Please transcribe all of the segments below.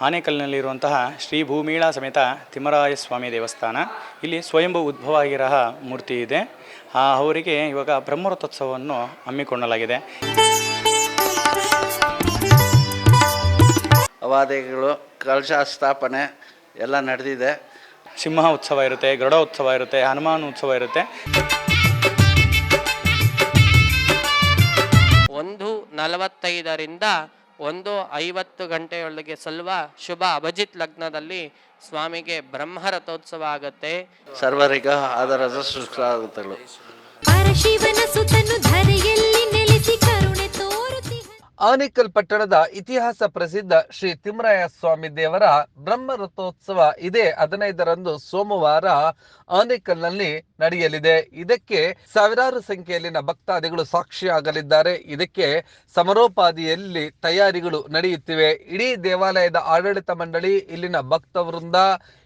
ಆನೇಕಲ್ನಲ್ಲಿರುವಂತಹ ಶ್ರೀ ಭೂಮೀಳ ಸಮೇತ ತಿಮ್ಮರಾಯ ಸ್ವಾಮಿ ದೇವಸ್ಥಾನ. ಇಲ್ಲಿ ಸ್ವಯಂಭೂ ಉದ್ಭವ ಆಗಿರೋ ಮೂರ್ತಿ ಇದೆ. ಆ ಅವರಿಗೆ ಇವಾಗ ಬ್ರಹ್ಮರಥೋತ್ಸವವನ್ನು ಹಮ್ಮಿಕೊಳ್ಳಲಾಗಿದೆ. ಅವಾದಿಗಳು ಕಲಶ ಸ್ಥಾಪನೆ ಎಲ್ಲ ನಡೆದಿದೆ. ಸಿಂಹ ಉತ್ಸವ ಇರುತ್ತೆ ಗರುಡ ಉತ್ಸವ ಇರುತ್ತೆ ಹನುಮಾನ್ ಉತ್ಸವ ಇರುತ್ತೆ. ಒಂದು ನಲವತ್ತೈದರಿಂದ ಒಂದು ಐವತ್ತು ಗಂಟೆಯೊಳಗೆ ಸಲ್ವ ಶುಭ ಅಭಿಜಿತ್ ಲಗ್ನದಲ್ಲಿ ಸ್ವಾಮಿಗೆ ಬ್ರಹ್ಮರಥೋತ್ಸವ ಆಗುತ್ತೆ. ಸರ್ವರಿಗ ಅದರ ಸುಸ್ವಾಗತಗಳು ಪರಶಿವನ ಸುತನು ಆನೇಕಲ್ ಪಟ್ಟಣದ ಇತಿಹಾಸ ಪ್ರಸಿದ್ಧ ಶ್ರೀ ತಿಮ್ಮರಾಯ ಸ್ವಾಮಿ ದೇವರ ಬ್ರಹ್ಮ ರಥೋತ್ಸವ ಇದೇ ಹದಿನೈದರಂದು ಸೋಮವಾರ ಆನೇಕಲ್ನಲ್ಲಿ ನಡೆಯಲಿದೆ. ಇದಕ್ಕೆ ಸಾವಿರಾರು ಸಂಖ್ಯೆಯಲ್ಲಿನ ಭಕ್ತಾದಿಗಳು ಸಾಕ್ಷಿಯಾಗಲಿದ್ದಾರೆ. ಇದಕ್ಕೆ ಸಮರೋಪಾದಿಯಲ್ಲಿ ತಯಾರಿಗಳು ನಡೆಯುತ್ತಿವೆ. ಇಡೀ ದೇವಾಲಯದ ಆಡಳಿತ ಮಂಡಳಿ ಇಲ್ಲಿನ ಭಕ್ತ ವೃಂದ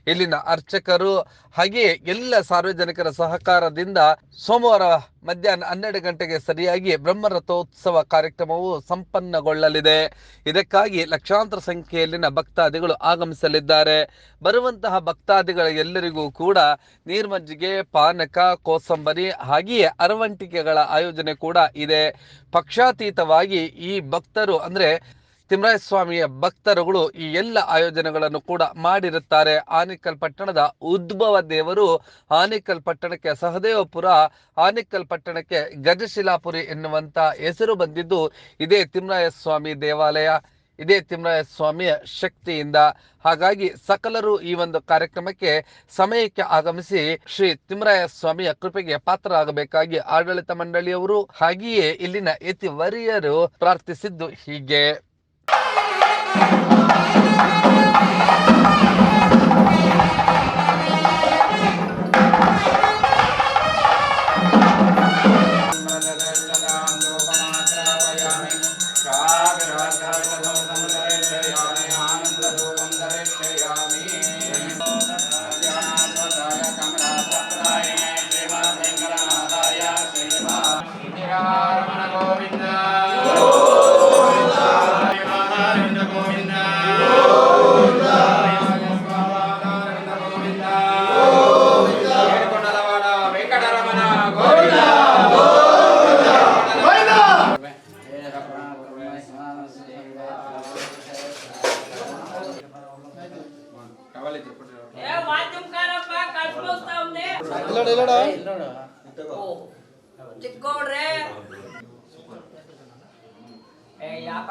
ಇಲ್ಲಿನ ಅರ್ಚಕರು ಹಾಗೆಯೇ ಎಲ್ಲ ಸಾರ್ವಜನಿಕರ ಸಹಕಾರದಿಂದ ಸೋಮವಾರ ಮಧ್ಯಾಹ್ನ ಹನ್ನೆರಡು ಗಂಟೆಗೆ ಸರಿಯಾಗಿ ಬ್ರಹ್ಮರಥೋತ್ಸವ ಕಾರ್ಯಕ್ರಮವು ಸಂಪನ್ನಗೊಳ್ಳಲಿದೆ. ಇದಕ್ಕಾಗಿ ಲಕ್ಷಾಂತರ ಸಂಖ್ಯೆಯಲ್ಲಿನ ಭಕ್ತಾದಿಗಳು ಆಗಮಿಸಲಿದ್ದಾರೆ. ಬರುವಂತಹ ಭಕ್ತಾದಿಗಳ ಎಲ್ಲರಿಗೂ ಕೂಡ ನೀರ್ಮಜ್ಜಿಗೆ, ಪಾನಕ, ಕೋಸಂಬರಿ ಹಾಗೆಯೇ ಅರವಂಟಿಕೆಗಳ ಆಯೋಜನೆ ಕೂಡ ಇದೆ. ಪಕ್ಷಾತೀತವಾಗಿ ಈ ಭಕ್ತರು ಅಂದ್ರೆ ತಿಮ್ಮರಾಯ ಸ್ವಾಮಿಯ ಭಕ್ತರುಗಳು ಈ ಎಲ್ಲ ಆಯೋಜನೆಗಳನ್ನು ಕೂಡ ಮಾಡಿರುತ್ತಾರೆ. ಆನಿಕಲ್ ಪಟ್ಟಣದ ಉದ್ಭವ ದೇವರು ಆನಿಕಲ್ ಪಟ್ಟಣಕ್ಕೆ ಸಹದೇವಪುರ, ಆನಿಕಲ್ ಪಟ್ಟಣಕ್ಕೆ ಗಜಶಿಲಾಪುರಿ ಎನ್ನುವಂತ ಹೆಸರು ಬಂದಿದ್ದು ಇದೇ ತಿಮ್ರಾಯ ಸ್ವಾಮಿ ದೇವಾಲಯ, ಇದೇ ತಿಮ್ರಾಯ ಸ್ವಾಮಿಯ ಶಕ್ತಿಯಿಂದ. ಹಾಗಾಗಿ ಸಕಲರು ಈ ಒಂದು ಕಾರ್ಯಕ್ರಮಕ್ಕೆ ಸಮಯಕ್ಕೆ ಆಗಮಿಸಿ ಶ್ರೀ ತಿಮ್ರಾಯ ಸ್ವಾಮಿಯ ಕೃಪೆಗೆ ಪಾತ್ರರಾಗಬೇಕಾಗಿ ಆಡಳಿತ ಮಂಡಳಿಯವರು ಹಾಗೆಯೇ ಇಲ್ಲಿನ ಯತಿವರಿಯರು ಪ್ರಾರ್ಥಿಸಿದ್ದು ಹೀಗೆ. Thank you. ಯಾವ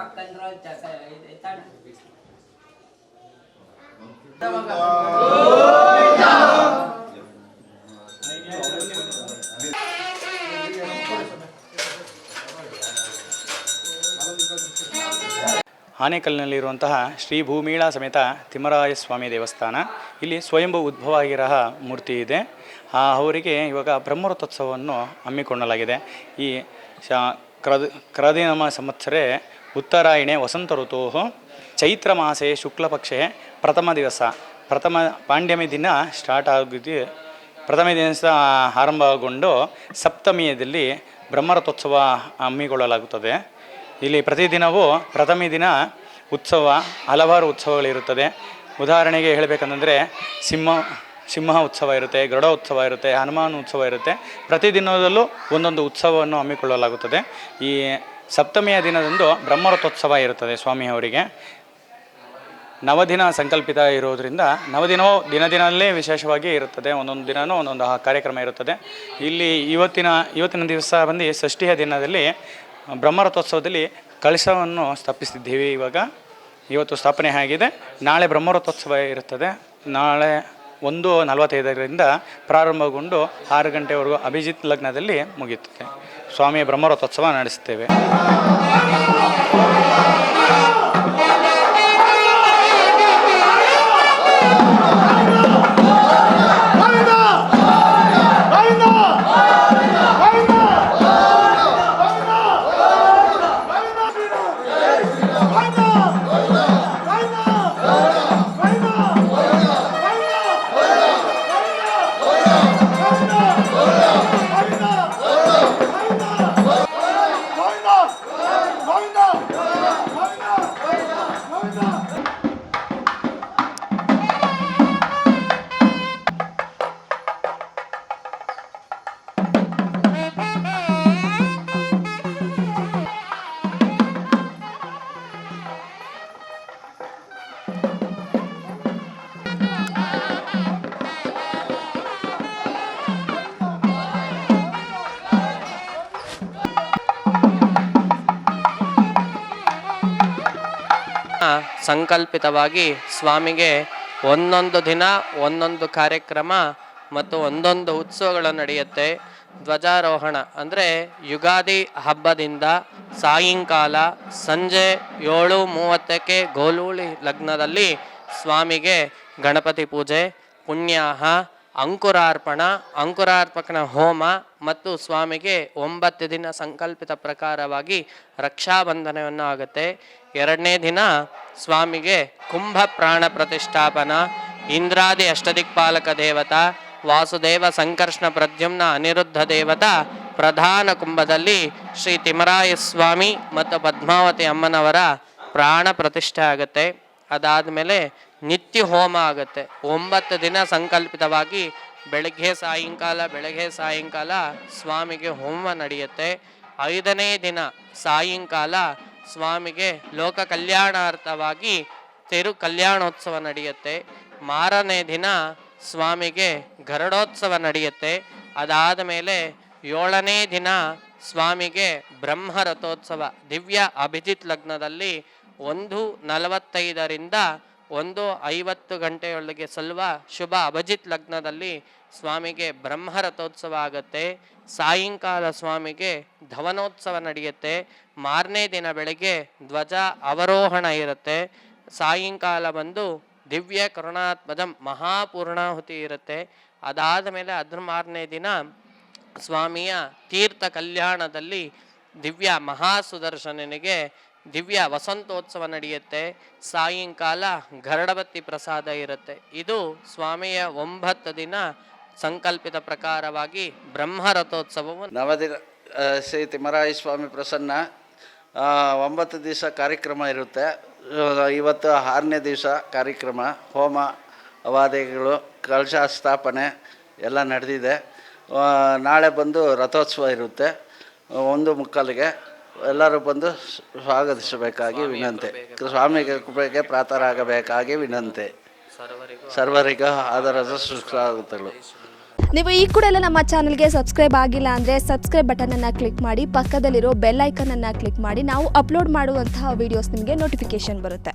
ಆನೇಕಲ್ನಲ್ಲಿರುವಂತಹ ಶ್ರೀ ಭೂಮೀಳ ಸಮೇತ ತಿಮ್ಮರಾಯಸ್ವಾಮಿ ದೇವಸ್ಥಾನ. ಇಲ್ಲಿ ಸ್ವಯಂಭು ಉದ್ಭವ ಆಗಿರಹ ಮೂರ್ತಿ ಇದೆ. ಅವರಿಗೆ ಇವಾಗ ಬ್ರಹ್ಮರಥೋತ್ಸವವನ್ನು ಹಮ್ಮಿಕೊಳ್ಳಲಾಗಿದೆ. ಈ ಶಾ ಸಂವತ್ಸರೆ ಉತ್ತರಾಯಣೆ ವಸಂತ ಋತು ಚೈತ್ರ ಮಾಸೆ ಶುಕ್ಲಪಕ್ಷೆ ಪ್ರಥಮ ದಿವಸ. ಪ್ರಥಮ ಪಾಂಡ್ಯಮಿ ದಿನ ಸ್ಟಾರ್ಟ್ ಆಗಿದ್ದು ಪ್ರಥಮ ದಿವಸ ಆರಂಭಗೊಂಡು ಸಪ್ತಮಿಯದಲ್ಲಿ ಬ್ರಹ್ಮರಥೋತ್ಸವ ಹಮ್ಮಿಕೊಳ್ಳಲಾಗುತ್ತದೆ. ಇಲ್ಲಿ ಪ್ರತಿದಿನವೂ ಪ್ರಥಮ ದಿನ ಉತ್ಸವ, ಹಲವಾರು ಉತ್ಸವಗಳಿರುತ್ತದೆ. ಉದಾಹರಣೆಗೆ ಹೇಳಬೇಕಂತಂದರೆ ಸಿಂಹ ಸಿಂಹ ಉತ್ಸವ ಇರುತ್ತೆ ಗರುಡ ಉತ್ಸವ ಇರುತ್ತೆ, ಹನುಮಾನ್ ಉತ್ಸವ ಇರುತ್ತೆ. ಪ್ರತಿದಿನದಲ್ಲೂ ಒಂದೊಂದು ಉತ್ಸವವನ್ನು ಹಮ್ಮಿಕೊಳ್ಳಲಾಗುತ್ತದೆ. ಈ ಸಪ್ತಮಿಯ ದಿನದಂದು ಬ್ರಹ್ಮರಥೋತ್ಸವ ಇರುತ್ತದೆ ಸ್ವಾಮಿಯವರಿಗೆ ನವದಿನ ಸಂಕಲ್ಪಿತ ಇರೋದರಿಂದ ನವದಿನವೂ ದಿನ ದಿನಲ್ಲೇ ವಿಶೇಷವಾಗಿ ಇರುತ್ತದೆ. ಒಂದೊಂದು ದಿನವೂ ಒಂದೊಂದು ಕಾರ್ಯಕ್ರಮ ಇರುತ್ತದೆ. ಇಲ್ಲಿ ಇವತ್ತಿನ ಇವತ್ತಿನ ದಿವಸ ಬಂದು ಷಷ್ಠಿಯ ದಿನದಲ್ಲಿ ಬ್ರಹ್ಮರಥೋತ್ಸವದಲ್ಲಿ ಕಳಶವನ್ನು ಸ್ಥಾಪಿಸಿದ್ದೀವಿ ಇವಾಗ. ಇವತ್ತು ಸ್ಥಾಪನೆ ಆಗಿದೆ. ನಾಳೆ ಬ್ರಹ್ಮರಥೋತ್ಸವ ಇರುತ್ತದೆ. ನಾಳೆ ಒಂದು ನಲವತ್ತೈದರಿಂದ ಪ್ರಾರಂಭಗೊಂಡು ಆರು ಗಂಟೆವರೆಗೂ ಅಭಿಜಿತ್ ಲಗ್ನದಲ್ಲಿ ಮುಗಿಯುತ್ತದೆ. ಸ್ವಾಮಿಯ ಬ್ರಹ್ಮರಥೋತ್ಸವ ನಡೆಸುತ್ತೇವೆ. ಸಂಕಲ್ಪಿತವಾಗಿ ಸ್ವಾಮಿಗೆ ಒಂದೊಂದು ದಿನ, ಒಂದೊಂದು ಕಾರ್ಯಕ್ರಮ ಮತ್ತು ಒಂದೊಂದು ಉತ್ಸವಗಳು ನಡೆಯುತ್ತೆ. ಧ್ವಜಾರೋಹಣ ಅಂದರೆ ಯುಗಾದಿ ಹಬ್ಬದಿಂದ ಸಾಯಂಕಾಲ ಸಂಜೆ ಏಳು ಮೂವತ್ತಕ್ಕೆ ಗೋಲೂಳಿ ಲಗ್ನದಲ್ಲಿ ಸ್ವಾಮಿಗೆ ಗಣಪತಿ ಪೂಜೆ, ಪುಣ್ಯಾಹ, ಅಂಕುರಾರ್ಪಣ, ಅಂಕುರಾರ್ಪಕನ ಹೋಮ ಮತ್ತು ಸ್ವಾಮಿಗೆ ಒಂಬತ್ತು ದಿನ ಸಂಕಲ್ಪಿತ ಪ್ರಕಾರವಾಗಿ ರಕ್ಷಾಬಂಧನವನ್ನು ಆಗುತ್ತೆ. ಎರಡನೇ ದಿನ ಸ್ವಾಮಿಗೆ ಕುಂಭ ಪ್ರಾಣ ಪ್ರತಿಷ್ಠಾಪನ, ಇಂದ್ರಾದಿ ಅಷ್ಟದಿಕ್ಪಾಲಕ ದೇವತಾ, ವಾಸುದೇವ ಸಂಕರ್ಷಣ ಪ್ರದ್ಯುಮ್ನ ಅನಿರುದ್ಧ ದೇವತಾ, ಪ್ರಧಾನ ಕುಂಭದಲ್ಲಿ ಶ್ರೀ ತಿಮರಾಯ ಸ್ವಾಮಿ ಮತ್ತು ಪದ್ಮಾವತಿ ಅಮ್ಮನವರ ಪ್ರಾಣ ಪ್ರತಿಷ್ಠೆ ಆಗುತ್ತೆ. ಅದಾದಮೇಲೆ ನಿತ್ಯ ಹೋಮ ಆಗುತ್ತೆ. ಒಂಬತ್ತು ದಿನ ಸಂಕಲ್ಪಿತವಾಗಿ ಬೆಳಗ್ಗೆ ಸಾಯಂಕಾಲ ಬೆಳಗ್ಗೆ ಸಾಯಂಕಾಲ ಸ್ವಾಮಿಗೆ ಹೋಮ ನಡೆಯುತ್ತೆ. ಐದನೇ ದಿನ ಸಾಯಂಕಾಲ ಸ್ವಾಮಿಗೆ ಲೋಕ ಕಲ್ಯಾಣಾರ್ಥವಾಗಿ ತಿರು ಕಲ್ಯಾಣೋತ್ಸವ ನಡೆಯುತ್ತೆ. ಮಾರನೇ ದಿನ ಸ್ವಾಮಿಗೆ ಗರುಡೋತ್ಸವ ನಡೆಯುತ್ತೆ. ಅದಾದ ಮೇಲೆ ಏಳನೇ ದಿನ ಸ್ವಾಮಿಗೆ ಬ್ರಹ್ಮ ರಥೋತ್ಸವ ದಿವ್ಯ ಅಭಿಜಿತ್ ಲಗ್ನದಲ್ಲಿ ಒಂದು ನಲವತ್ತೈದರಿಂದ ಒಂದು ಐವತ್ತು ಗಂಟೆಯೊಳಗೆ ಸಲ್ವ ಶುಭ ಅಭಿಜಿತ್ ಲಗ್ನದಲ್ಲಿ ಸ್ವಾಮಿಗೆ ಬ್ರಹ್ಮರಥೋತ್ಸವ ಆಗುತ್ತೆ. ಸಾಯಂಕಾಲ ಸ್ವಾಮಿಗೆ ಧವನೋತ್ಸವ ನಡೆಯುತ್ತೆ. ಮಾರನೇ ದಿನ ಬೆಳಗ್ಗೆ ಧ್ವಜ ಅವರೋಹಣ ಇರುತ್ತೆ. ಸಾಯಂಕಾಲ ಬಂದು ದಿವ್ಯ ಕರುಣಾತ್ಮದ ಮಹಾಪೂರ್ಣಾಹುತಿ ಇರುತ್ತೆ. ಅದಾದ ಮೇಲೆ ಅದ್ರ ಮಾರನೇ ದಿನ ಸ್ವಾಮಿಯ ತೀರ್ಥ ಕಲ್ಯಾಣದಲ್ಲಿ ದಿವ್ಯ ಮಹಾಸುದರ್ಶನನಿಗೆ ದಿವ್ಯ ವಸಂತೋತ್ಸವ ನಡೆಯುತ್ತೆ. ಸಾಯಂಕಾಲ ಗರಡಬತ್ತಿ ಪ್ರಸಾದ ಇರುತ್ತೆ. ಇದು ಸ್ವಾಮಿಯ ಒಂಬತ್ತು ದಿನ ಸಂಕಲ್ಪಿತ ಪ್ರಕಾರವಾಗಿ ಬ್ರಹ್ಮ ರಥೋತ್ಸವವು ನವದಿನ ಶ್ರೀ ತಿಮ್ಮರಾಯಿ ಸ್ವಾಮಿ ಪ್ರಸನ್ನ ಒಂಬತ್ತು ದಿವಸ ಕಾರ್ಯಕ್ರಮ ಇರುತ್ತೆ. ಇವತ್ತು ಆರನೇ ದಿವಸ ಕಾರ್ಯಕ್ರಮ, ಹೋಮ ವಾದಿಗಳು ಕಲಶ ಸ್ಥಾಪನೆ ಎಲ್ಲ ನಡೆದಿದೆ. ನಾಳೆ ಬಂದು ರಥೋತ್ಸವ ಇರುತ್ತೆ. ಒಂದು ಮುಕ್ಕಾಲಿಗೆ. ಎಲ್ಲರೂ ಬಂದು ಸ್ವಾಗತಿಸಬೇಕಾಗಿ ವಿನಂತಿ. ಸ್ವಾಮಿಗೆ ಕೃಪೆಗೆ ಪ್ರಾತರಾಗಬೇಕಾಗಿ ವಿನಂತೆ. ಸರ್ವರಿಗೂ. ಆದರದ ಸುಸ್ವಾಗತಗಳು. ನೀವು ಈ ಕೂಡ ಎಲ್ಲ ನಮ್ಮ ಚಾನಲ್ಗೆ ಸಬ್ಸ್ಕ್ರೈಬ್ ಆಗಿಲ್ಲ ಅಂದರೆ ಸಬ್ಸ್ಕ್ರೈಬ್ ಬಟನನ್ನು ಕ್ಲಿಕ್ ಮಾಡಿ ಪಕ್ಕದಲ್ಲಿರೋ ಬೆಲ್ ಐಕನನ್ನು ಕ್ಲಿಕ್ ಮಾಡಿ ನಾವು ಅಪ್ಲೋಡ್ ಮಾಡುವಂತಹ ವೀಡಿಯೋಸ್ ನಿಮಗೆ ನೋಟಿಫಿಕೇಶನ್ ಬರುತ್ತೆ.